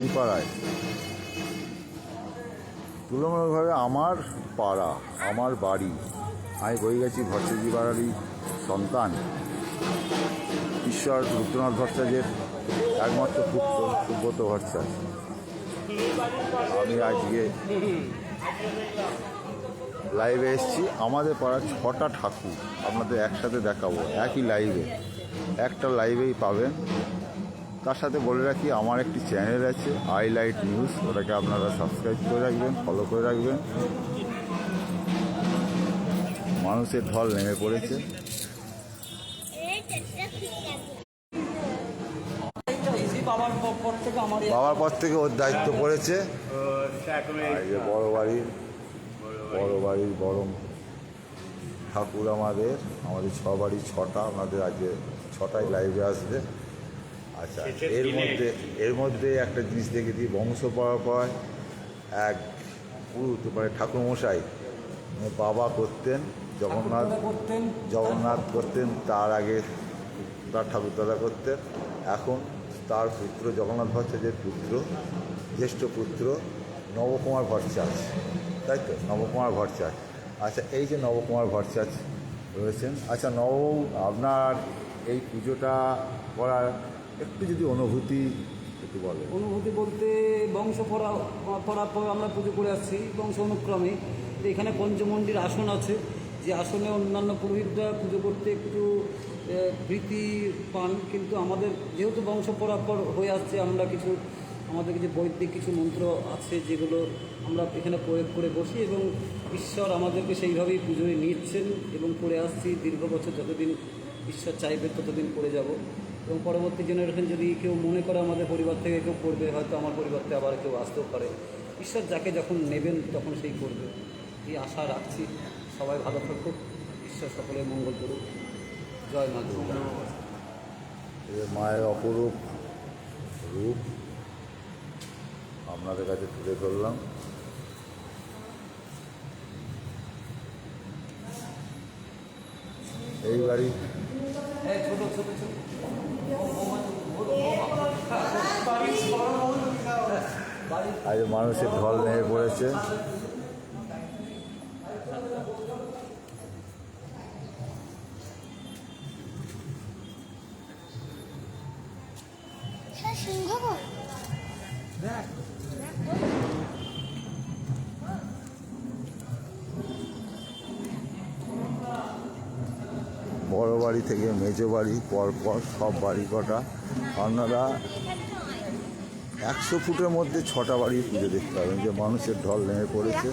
পাড়ায়। তুলনামূলকভাবে আমার পাড়া, আমার বাড়ি, আমি বই গেছি ভট্টাচার্য বাড়ারই সন্তান। ঈশ্বর রুদ্রনাথ ভট্টাচার্যের একমাত্র পুত্র সুব্রত ভট্টাচার্য। আমি আজকে লাইভে এসেছি। আমাদের পাড়ার ছটা ঠাকুর আপনাদের একসাথে দেখাবো, একই লাইভে একটা লাইভেই পাবেন। তার সাথে বলে রাখি, আমার একটি চ্যানেল আছে আই লাইট নিউজ, ওটাকে আপনারা সাবস্ক্রাইব করে রাখবেন, ফলো করে রাখবেন। মানুষের ঢল নেমে পড়েছে। বাবার পর থেকে ওর দায়িত্ব পড়েছে। বড় বাড়ির বড় বাড়ির বড় ঠাকুর আমাদের আমাদের ছ বাড়ি, ছটা, আমাদের আজকে ছটায় লাইভে আসবে। আচ্ছা এর মধ্যে এর মধ্যে একটা জিনিস দেখে দিই বংশ পরম্পরায় এক পুরুত মানে ঠাকুরমশাই বাবা করতেন জগন্নাথ জগন্নাথ করতেন তার আগে তার ঠাকুরদাদা করতেন। এখন তার পুত্র জগন্নাথ ভট্টাচার্যের পুত্র জ্যেষ্ঠ পুত্র নবকুমার ভট্টাচার্য। তাই তো? নবকুমার ভট্টাচার্য। আচ্ছা এই যে নবকুমার ভট্টাচার্য রয়েছেন আচ্ছা নব আপনার এই পুজোটা করার একটু যদি অনুভূতি একটু বলেন। অনুভূতি বলতে বংশ পরা পর আমরা পুজো করে আসছি, বংশ অনুক্রমে। এখানে পঞ্চমন্ডির আসন আছে। যে আসনে অন্যান্য পুরোহিতরা পুজো করতে একটু ভীতি পান। কিন্তু আমাদের যেহেতু বংশ পরাপর হয়ে আসছে, আমরা কিছু, আমাদের কিছু বৈদিক কিছু মন্ত্র আছে যেগুলো আমরা এখানে প্রয়োগ করে বসি এবং ঈশ্বর আমাদেরকে সেইভাবেই পুজোয় নিচ্ছেন এবং করে আসছি। দীর্ঘ বছর যতদিন ঈশ্বর চাইবে ততদিন করে যাব। এবং পরবর্তী জেনারেশন যদি কেউ মনে করে আমাদের পরিবার থেকে কেউ করবে হয়তো আমার পরিবারতে আবার কেউ আসতেও পারে। ঈশ্বর যাকে যখন নেবেন তখন সেই করবে। এই আশা রাখছি। সবাই ভালো থাকুক। ঈশ্বর সকলের মঙ্গল করুক। জয় মা দুর্গা। মায়ের অপরূপ রূপ আপনাদের কাছে তুলে ধরলাম। এই বাড়ি ছোট ছোট ছোট। আজ মানুষের ঢল নেমে পড়েছে। থেকে মেজো বাড়ি, পরপর সব বাড়ি কটা। আপনারা একশো ফুটের মধ্যে ছটা বাড়ি পুজো দেখতে পাবেন, যে মানুষের ঢল নেমে পড়েছে।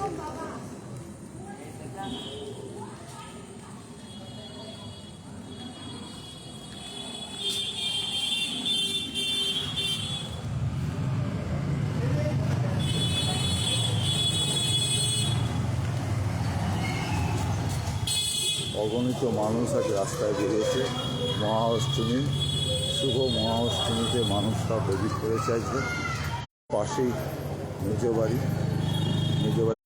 অগণিত মানুষ আজ রাস্তায় বেরিয়েছে। মহা অষ্টমী শুভ মহা অষ্টমীতে মানুষরা প্রদীপ করেছে আজকে পাশেই নিজ বাড়ি। নিজ বাড়ি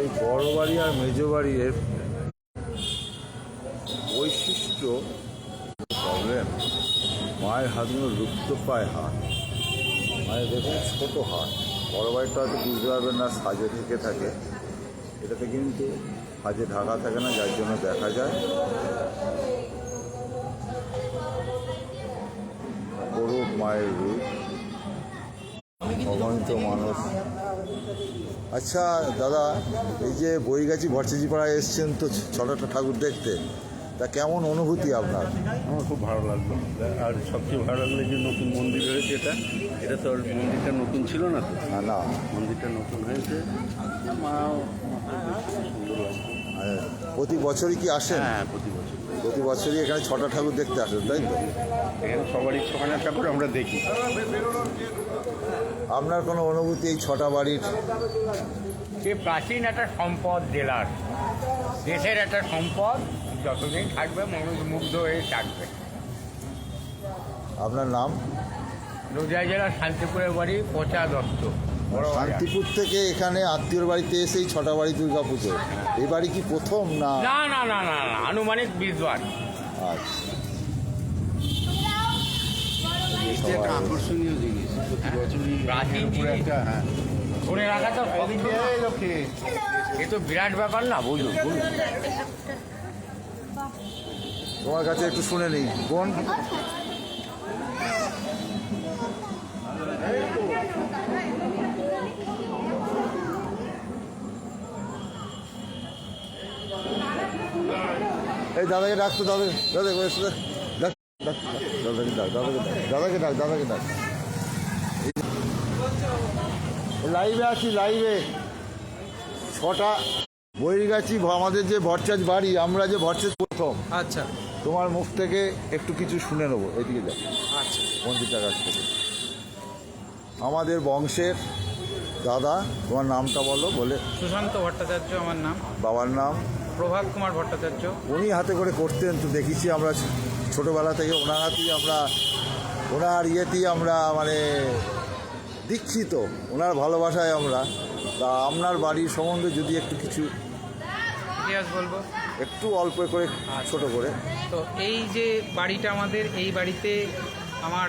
এই বড় বাড়ি আর মেজ বাড়ির বৈশিষ্ট্য প্রবলেম মায়ের হাতগুলো লুপ্ত পায় হাত। মানে দেখুন ছোটো হাত। বড় বাড়িটা হয়তো বুঝতে পারবেন না, সাজে থেকে থাকে। এটাতে কিন্তু সাজে ঢাকা থাকে না, যার জন্য দেখা যায়। অপরূপ মায়ের রূপ। অগণিত মানুষ। আচ্ছা দাদা, এই যে বইগাছি ভট্টাচি পাড়ায় এসছেন তো ছটা ঠাকুর দেখতে। তা কেমন অনুভূতি আপনার? আমার খুব ভালো লাগল। আর সবচেয়ে ভালো লাগল যে নতুন মন্দির হয়েছে এটা। এটা তো আর মন্দিরটা নতুন ছিল না তো। না না। মন্দিরটা নতুন হয়েছে। মা প্রতি বছরই কি আসেন? হ্যাঁ প্রতি বছর প্রতি বছরই এখানে ছটা ঠাকুর দেখতে আসেন তাই তো? এখানে সবারই ছখানা ঠাকুর আমরা দেখি। আপনার কোনো অনুভূতি এই ছটা বাড়ির? সে প্রাচীন একটা সম্পদ জেলার। দেশের একটা সম্পদ। যতদিন থাকবে মানুষ মুগ্ধ হয়ে থাকবে। আপনার নাম? নদিয়া জেলার শান্তিপুরের বাড়ি পচা দত্ত। শান্তিপুর থেকে এখানে আত্মীয়র বাড়িতে এসে এই ছটা বাড়ি দুর্গা পুজো এই বাড়ি কি প্রথম না? না না না না না আনুমানিক বিশ বার। আচ্ছা। একটা আকর্ষণীয় জিনিস হ্যাঁ। ধরে রাখা তো। এ তো বিরাট ব্যাপার না বুঝুন বুঝুন তোমার কাছে একটু শুনে নিই। বোন? এই দাদাকে ডাকতো দাদা দাদা দাদাকে ডাক দাদাকে ডাক দাদাকে ডাক দাদাকে ডাক। লাইভে আছি, লাইভে। ছটা। বইগাছি আমাদের যে ভরচাজ বাড়ি, আমরা যে ভরচাজ প্রথম। আচ্ছা। তোমার মুখ থেকে একটু কিছু শুনে নেব এদিকে যাও। আচ্ছা। কাছ থেকে। আমাদের বংশের দাদা তোমার নামটা বলো বলে সুশান্ত ভট্টাচার্য আমার নাম। বাবার নাম। প্রভাত কুমার ভট্টাচার্য। উনি হাতে করে করতেন তো দেখেছি আমরা ছোটোবেলা থেকে ওনার হাতেই আমরা ওনার ইয়েতেই আমরা মানে দীক্ষিত ওনার ভালোবাসায় আমরা। তা আপনার বাড়ির সম্বন্ধে যদি একটু কিছু ইতিহাস বলব? একটু অল্প করে, ছোট করে। তো এই যে বাড়িটা আমাদের, এই বাড়িতে আমার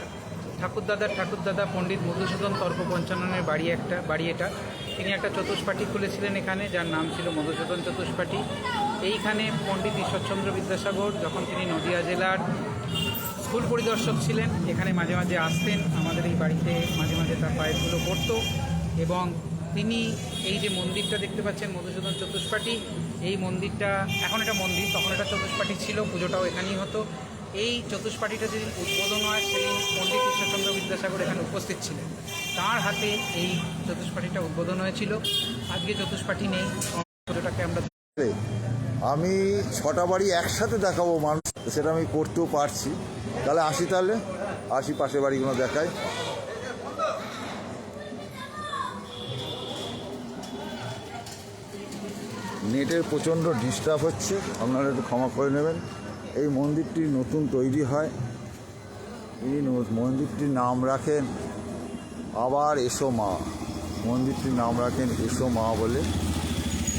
ঠাকুরদাদার ঠাকুরদাদা পণ্ডিত মধুসূদন তর্ক পঞ্চাননের বাড়ি একটা, বাড়ি এটা। তিনি একটা চতুষ্পাঠী খুলেছিলেন এখানে, যার নাম ছিল মধুসূদন চতুষ্পাঠী। এইখানে পণ্ডিত ঈশ্বরচন্দ্র বিদ্যাসাগর, যখন তিনি নদিয়া জেলার স্কুল পরিদর্শক ছিলেন, এখানে মাঝে মাঝে আসতেন, আমাদের এই বাড়িতে মাঝে মাঝে তার পায়ের ধুলো পড়তো। এবং তিনি এই যে মন্দিরটা দেখতে পাচ্ছেন, মধুসূদন চতুষ্পাঠী এই মন্দিরটা, এখন এটা মন্দির, তখন এটা চতুষ্পাঠী ছিল, পুজোটাও এখানেই হতো। এই চতুষ্পাঠীটা যেদিন উদ্বোধন হয়, সেদিন পণ্ডিত ঈশ্বরচন্দ্র বিদ্যাসাগর এখানে উপস্থিত ছিলেন। তার হাতে এই চতুষ্পাঠীটা উদ্বোধন হয়েছিল। আজকে চতুষ্পাঠী নেই, পুজোটাকে আমরা আমি ছটা বাড়ি একসাথে দেখাবো মানুষ, সেটা আমি করতেও পারছি। তাহলে আসি তাহলে? আসি পাশের বাড়িগুলো দেখাই নেটের প্রচণ্ড ডিস্টার্ব হচ্ছে। আপনারা একটু ক্ষমা করে নেবেন। এই মন্দিরটি নতুন তৈরি হয়। এই মন্দিরটির নাম রাখেন আবার এসো মা। মন্দিরটির নাম রাখেন এসো মা বলে।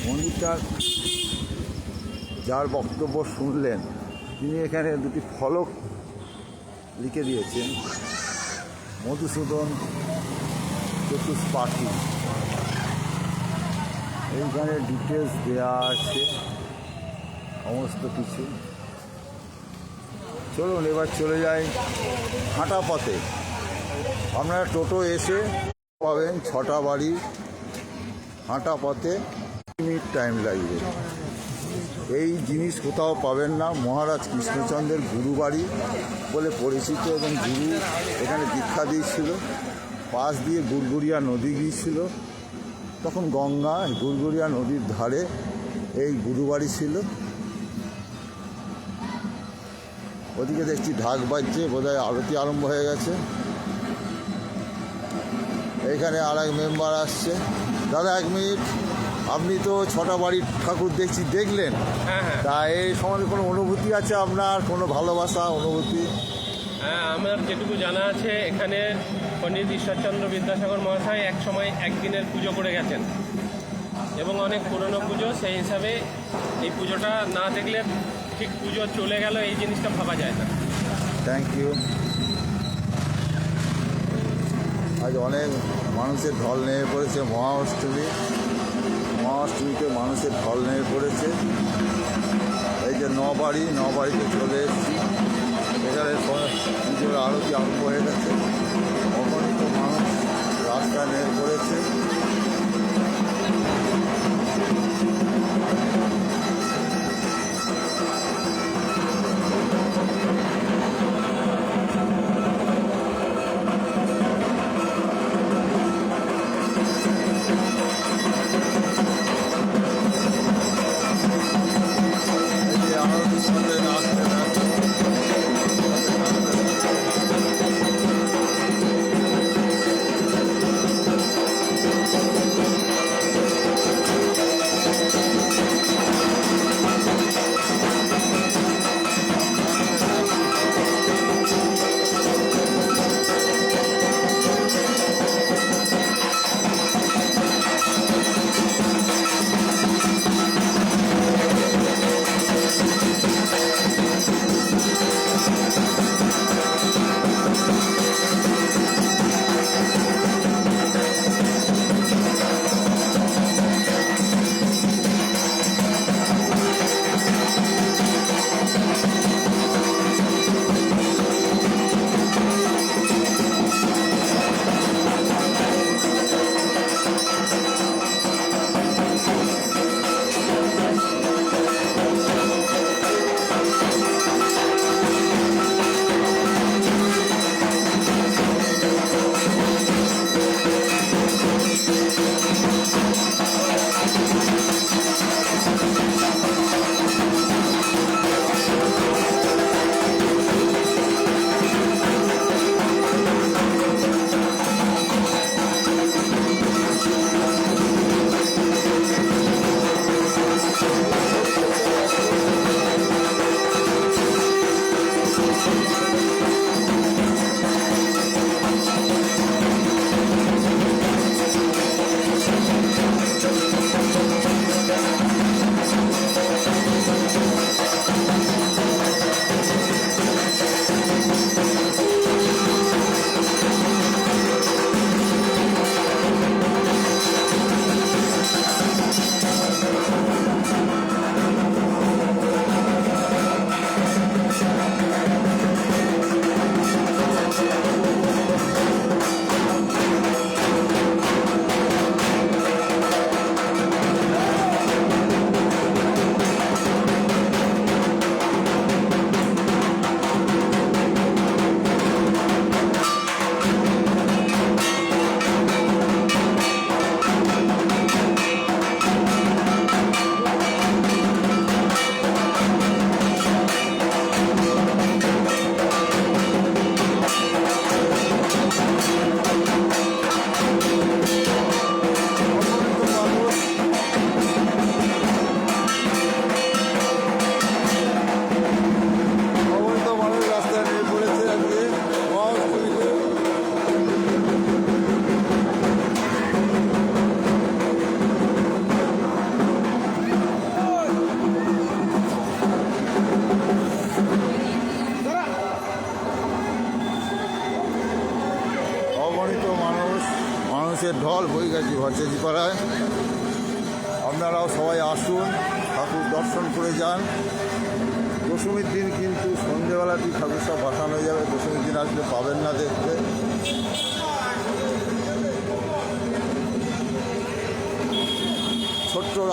মন্দিরটার যার বক্তব্য শুনলেন, তিনি এখানে দুটি ফলক লিখে দিয়েছেন। মধুসূদন চতুষ্পাঠী। এইখানে ডিটেলস দেওয়া আছে, সমস্ত কিছু। চলুন, এবার চলে যাই হাঁটা পথে। আপনারা টোটো এসে পাবেন ছটা বাড়ি হাঁটা পথে। মিনিট টাইম লাগবে। এই জিনিস কোথাও পাবেন না। মহারাজ কৃষ্ণচন্দ্রের গুরু বাড়ি বলে পরিচিত এবং গুরু এখানে দীক্ষা দিয়েছিল। পাশ দিয়ে গুড়গুড়িয়া নদী গিয়েছিল। তখন গঙ্গা গুড়গুড়িয়া নদীর ধারে এই গুরু বাড়ি ছিল। ওদিকে দেখছি ঢাক বাজছে বোধহয় আরতি আরম্ভ হয়ে গেছে। এখানে আর এক মেম্বার আসছে। দাদা এক মিনিট। আপনি তো ছটা বাড়ির ঠাকুর দেখছি দেখলেন? তা এই সম্বন্ধে কোনো অনুভূতি আছে আপনার? কোনো ভালোবাসা অনুভূতি? হ্যাঁ আমার যেটুকু জানা আছে এখানে পণ্ডিত ঈশ্বরচন্দ্র বিদ্যাসাগর মহাশয় এক সময় একদিনের পুজো করে গেছেন। এবং অনেক পুরনো পুজো, সেই হিসাবে এই পুজোটা না দেখলে ঠিক পুজো চলে গেল, এই জিনিসটা ভাবা যায় না। থ্যাংক ইউ আজ অনেক মানুষের ঢল নেমে পড়েছে, মহাঅষ্টমী। মহাঅষ্টমীতে মানুষের ঢল নেমে পড়েছে। এই যে নবাড়ি, নবাড়িতে চলে এসেছি। এখানে পুজোর আরতি আরম্ভ হয়ে গেছে। নেমে পড়েছে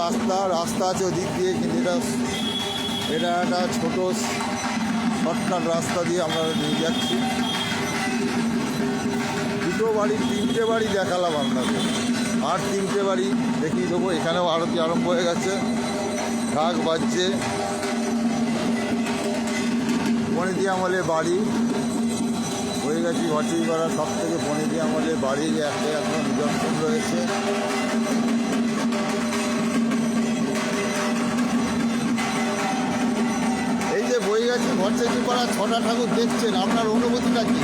রাস্তা রাস্তা আছে ওদিক দিয়ে, কিন্তু এটা এটা একটা ছোট শর্টকাট রাস্তা দিয়ে আমরা নিয়ে যাচ্ছি। দুটো বাড়ি, তিনটে বাড়ি দেখালাম আপনাদের। আর তিনটে বাড়ি দেখিয়ে দেবো, এখানেও আরতি আরম্ভ হয়ে গেছে। ঢাক বাজছে। বনিদি আমলে বাড়ি। হয়ে গেছি ভটিপাড়া সব থেকে বনিদি আমলে বাড়ি একটা এখন নিদর্শন রয়েছে। বই করা ছটা ঠাকুর দেখছেন আপনার অনুভূতিটা কি?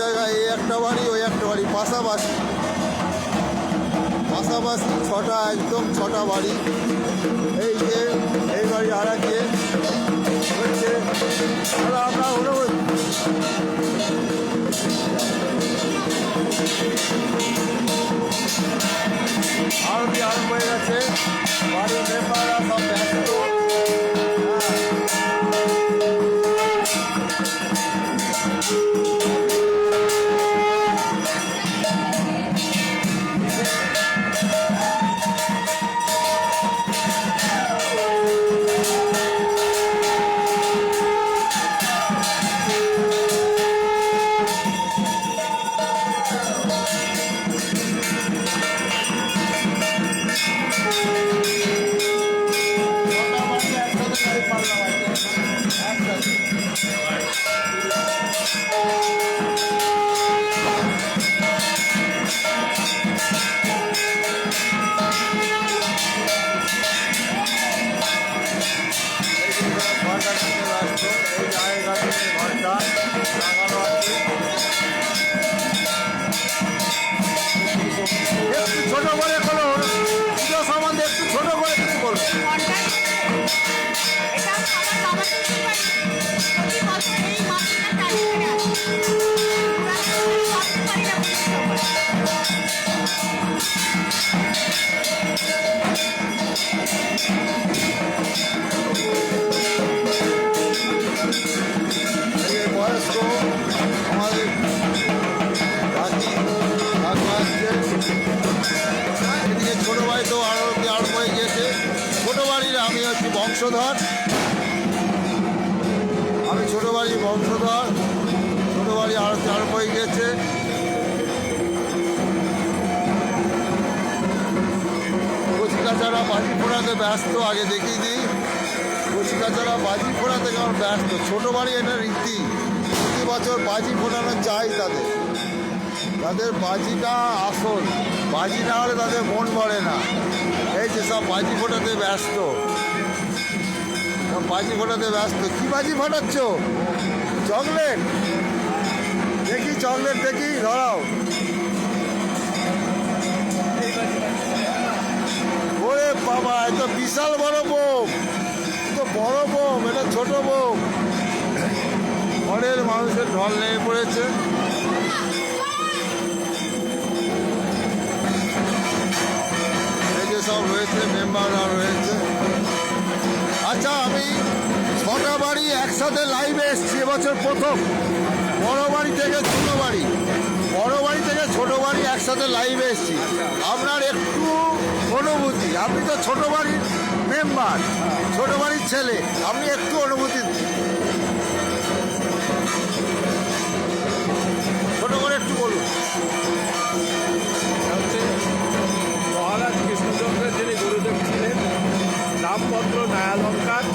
জায়গায় এই একটা বাড়ি, ওই একটা বাড়ি। পাশাপাশি পাশাপাশি ছটা, একদম ছটা বাড়ি। এই যে, এই বাড়ি আর একে হচ্ছে আমরা আরম্ভ হয়ে গেছে। বাড়ির মেম্বাররা বংশধর। আমি ছোট বাড়ি বংশধর। ছোট বাড়ি আরও চার হয়ে গেছে। কচিকাচারা বাজি ফোড়াতে ব্যস্ত, আগে দেখিয়ে দিই। কচিকাচারা বাজি ফোড়াতে কেমন ব্যস্ত? ছোট বাড়ি এটা রীতি। প্রতি বছর বাজি ফোটানো চাই তাদের। তাদের বাজিটা আসল। বাজি না হলে তাদের মন ভরে না। এই যে সব বাজি ফোটাতে ব্যস্ত। বাজি ফোটাতে ব্যস্ত। কি বাজি ফাটাচ্ছ? চকলেট। দেখি চকলেট, দেখি, ধরাও। ওরে বাবা, এ তো বিশাল বড় বোম। তো বড় বোম, এটা ছোট বোম। ঘরের মানুষের ঢল নেমে পড়েছে। এই যে সব রয়েছে মেম্বাররা রয়েছে। আচ্ছা আমি ছটা বাড়ি একসাথে লাইভে এসছি, এবছর প্রথম। বড় বাড়ি থেকে ছোট বাড়ি। বড় বাড়ি থেকে ছোট বাড়ি একসাথে লাইভে এসছি। আপনার একটু অনুভূতি, আপনি তো ছোট বাড়ির মেম্বার ছোট বাড়ির ছেলে, আপনি একটু অনুভূতি। ছোট করে একটু বলুন। controlado, tá?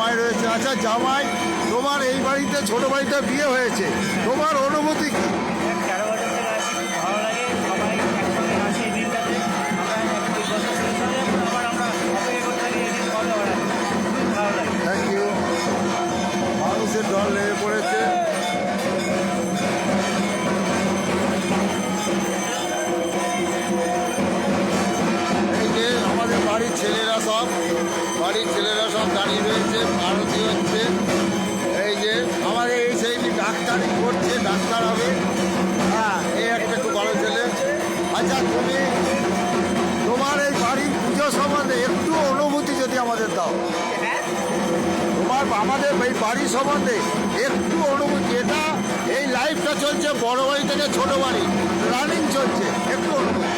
জামাই রয়েছে। আচ্ছা জামাই, তোমার এই বাড়িতে, ছোট বাড়িতে বিয়ে হয়েছে। তোমার অনুভূতি কি? মানুষের দল লেগে আছি বাড়ির ছেলেরা সব দাঁড়িয়ে রয়েছে আরতি হচ্ছে। এই যে আমাদের এই সেই ডাক্তারি করছে ডাক্তার হবে। হ্যাঁ এই একটা একটু বড় ছেলে। আচ্ছা তুমি তোমার এই বাড়ির পুজো সম্বন্ধে একটু অনুভূতি যদি আমাদের দাও। তোমার আমাদের এই বাড়ি সম্বন্ধে একটু অনুভূতি এটা এই লাইফটা চলছে বড় বাড়ি থেকে ছোট বাড়ি রানিং চলছে একটু অনুভূতি।